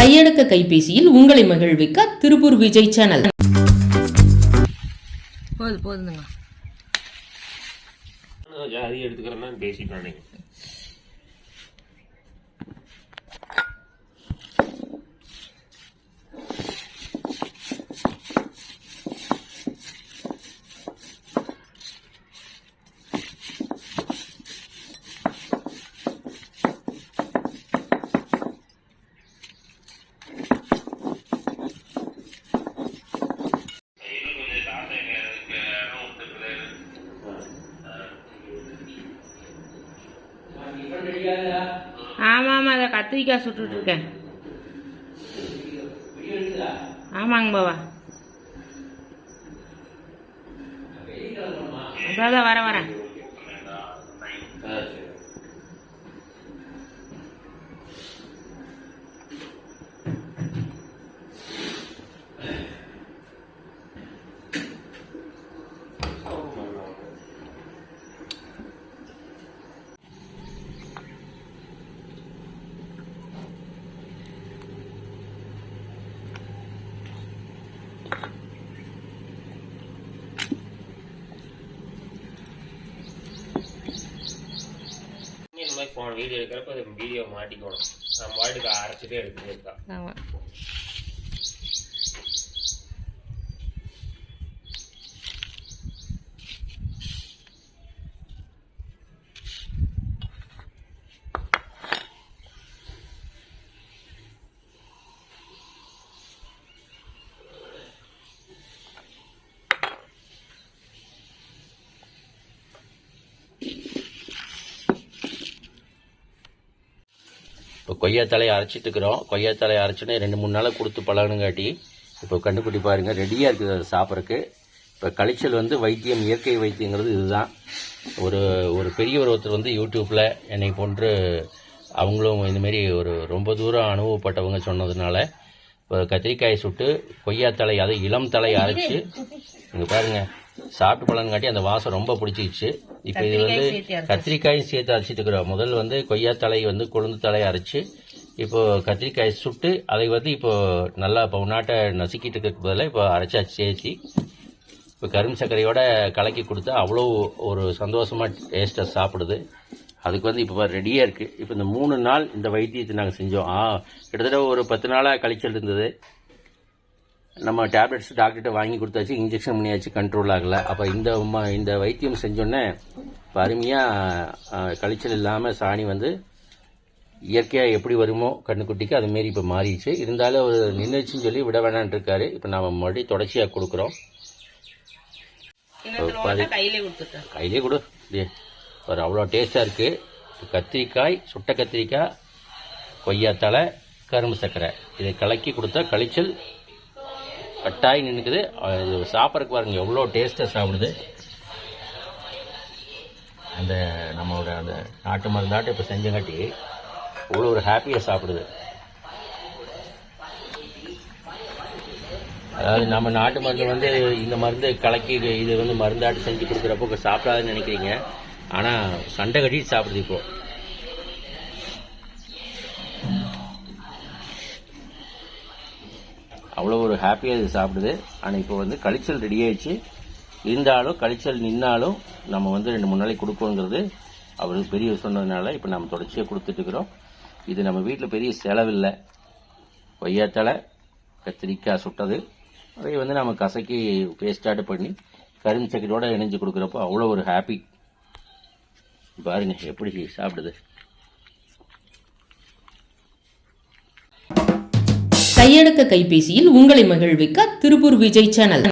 கையடக்க கைபேசியில் உங்களை மகிழ்விக்க திருப்பூர் விஜய் சேனல். போதும் போதுங்க ஜாதி எடுத்துக்கிறேன்னா பேசிட்டானே ஆமாம் ஆமாம் அதை கத்திரிக்காய் சுட்டுட்ருக்கேன். ஆமாங்க பாவா அதான் வரேன் வரேன். ஃபோன் வீடியோ எடுக்கிறப்ப வீடியோ மாட்டிக்கணும். நம்ம வாட்டுக்கு அரைச்சிட்டே எடுத்துட்டு இருக்கா. ஆமாம் இப்போ கொய்யாத்தலையை அரைச்சிட்டு இருக்கிறோம் கொய்யாத்தலையை அரைச்சோன்னே ரெண்டு மூணு நாளாக கொடுத்து பழகணுங்காட்டி இப்போ கண்டுபிடி பாருங்கள் ரெடியாக இருக்குது அதை சாப்பிட்றக்கு இப்போ கழிச்சல் வந்து வைத்தியம் இயற்கை வைத்தியங்கிறது இதுதான். ஒரு ஒரு பெரியவர் ஒருத்தர் வந்து யூடியூப்பில் என்னை போன்று அவங்களும் இந்தமாரி ஒரு ரொம்ப தூரம் அனுபவப்பட்டவங்க சொன்னதுனால கத்திரிக்காயை சுட்டு கொய்யாத்தலை அதை இளம் தலை அரைச்சு இங்கே பாருங்க சாப்பிட்டு பழங்காட்டி அந்த வாசம் ரொம்ப பிடிச்சிக்கிச்சு இப்போ இது வந்து கத்திரிக்காயும் சேர்த்து அரைச்சிட்டு இருக்கிறோம். முதல் வந்து கொய்யாத்தலை வந்து கொழுந்து தலை அரைச்சு இப்போ கத்திரிக்காய் சுட்டு அதை வந்து இப்போ நல்லா இப்போ உன்னாட்ட நசுக்கிட்டு இருக்கிறதுக்கு பதிலாக இப்போ அரைச்சாச்சு சேர்த்து. இப்போ கரும்பு சர்க்கரையோட கலக்கி கொடுத்தா அவ்வளோ ஒரு சந்தோஷமாக டேஸ்ட்டாக சாப்பிடுது. அதுக்கு வந்து இப்போ ரெடியாக இருக்குது இப்போ இந்த மூணு நாள் இந்த வைத்தியத்தை நாங்கள் செஞ்சோம். ஆ கிட்டத்தட்ட ஒரு பத்து நாளாக கழிச்சல் இருந்தது. நம்ம டேப்லெட்ஸ் டாக்டர்கிட்ட வாங்கி கொடுத்தாச்சு இன்ஜெக்ஷன் பண்ணியாச்சு கண்ட்ரோல் ஆகலை. அப்போ இந்த இந்த வைத்தியம் செஞ்சோன்னே இப்போ அருமையாக கழிச்சல் இல்லாமல் சாணி வந்து இயற்கையாக எப்படி வருமோ கண்ணுக்குட்டிக்கு அது மாரி இப்போ மாறிடுச்சு. இருந்தாலும் ஒரு நின்றுச்சுன்னு சொல்லி விட வேணான்னு இருக்காரு. இப்போ நாம மறுபடியும் தொடர்ச்சியாக கொடுக்குறோம். கையிலே கொடு. ஒரு அவ்வளோ டேஸ்ட்டாக இருக்குது கத்திரிக்காய் சுட்ட கத்திரிக்காய் கொய்யாத்தலை கரும்பு சர்க்கரை. இதை கலக்கி கொடுத்தா கழிச்சல் கட்டாயி நின்றுக்குது இது சாப்பிட்றதுக்கு பாருங்க எவ்வளோ டேஸ்ட்டாக சாப்பிடுது. அந்த நம்மளோட அந்த நாட்டு மருந்தாட்டம் இப்போ செஞ்சங்காட்டி அவ்வளோ ஒரு ஹாப்பியாக சாப்பிடுது. அதாவது நம்ம நாட்டு மருந்து வந்து இந்த மருந்து கலக்கி இது வந்து மருந்தாட்டு செஞ்சு கொடுக்குறப்போ சாப்பிடாதுன்னு நினைக்கிறீங்க. ஆனால் சண்டை கட்டிட்டு சாப்பிடுது இப்போ. அவ்வளோ ஒரு ஹாப்பியாக இது சாப்பிடுது. ஆனால் இப்போ வந்து கழிச்சல் ரெடி ஆயிடுச்சு. இருந்தாலும் கழிச்சல் நின்னாலும் நம்ம வந்து ரெண்டு மூணு நாளைக்கு கொடுக்கோங்கிறது அவருக்கு பெரிய சொன்னதுனால இப்போ நம்ம தொடர்ச்சியாக கொடுத்துட்டு இருக்கிறோம். இது நம்ம வீட்டில் பெரிய செலவில்லை. கொய்யாத்தலை கத்திரிக்காய் சுட்டது. அதை வந்து நம்ம கசக்கி பேஸ்டாட்டு பண்ணி கரும்பு சக்கரோடு இணைஞ்சு கொடுக்குறப்போ அவ்வளோ ஒரு ஹாப்பி பாருங்க எப்படி சாப்பிடுது. கையடக்க கைபேசியில் உங்களை மகிழ்விக்க திருப்பூர் விஜய் சேனல்.